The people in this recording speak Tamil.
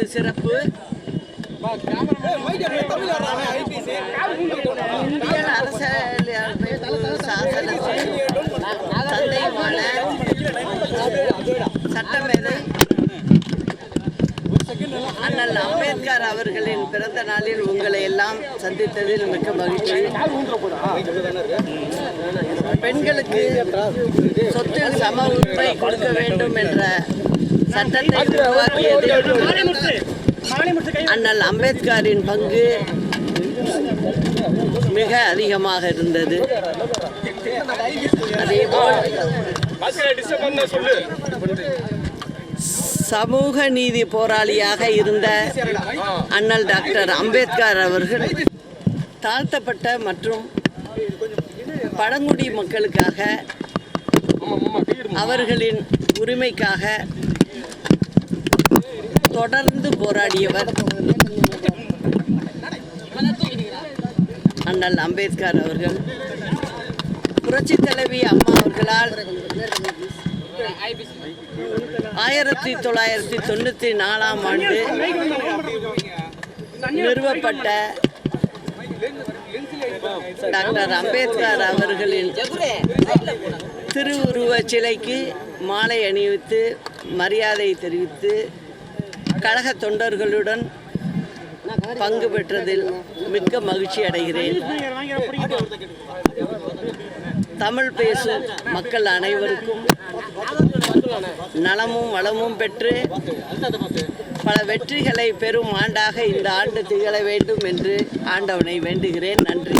ஒரு சிறப்பு. இந்திய அரசியல் சாசனத்தின் தந்தையுமான சட்டமேதை அண்ணல் அம்பேத்கர் அவர்களின் பிறந்த நாளில் உங்களை எல்லாம் சந்தித்ததில் மிக்க மகிழ்ச்சி. பெண்களுக்கு சொத்தில் சம உரிமை கொடுக்க வேண்டும் என்ற சட்டத்தை உருவாக்கியது அண்ணல் அம்பேத்கரின் பங்கு மிக அதிகமாக இருந்தது. அதேபோல் சமூக நீதி போராளியாக இருந்த அண்ணல் டாக்டர் அம்பேத்கர் அவர்கள் தாழ்த்தப்பட்ட மற்றும் பழங்குடி மக்களுக்காக அவர்களின் உரிமைக்காக தொடர்ந்து போராடியவர். அண்ணல் அம்பேத்கர் அவர்கள். புரட்சி தலைவி அம்மா அவர்களால் ஆயிரத்தி தொள்ளாயிரத்தி தொண்ணூற்றி நாலாம் ஆண்டு நிறுவப்பட்ட டாக்டர் அம்பேத்கர் அவர்களின் திருவுருவச் சிலைக்கு மாலை அணிவித்து மரியாதை தெரிவித்து கழக தொண்டர்களுடன் பங்கு பெற்றதில் மிக்க மகிழ்ச்சி அடைகிறேன். தமிழ் பேசும் மக்கள் அனைவருக்கும் நலமும் வளமும் பெற்று பல வெற்றிகளை பெறும் ஆண்டாக இந்த ஆண்டு திகழ வேண்டும் என்று ஆண்டவனை வேண்டுகிறேன். நன்றி.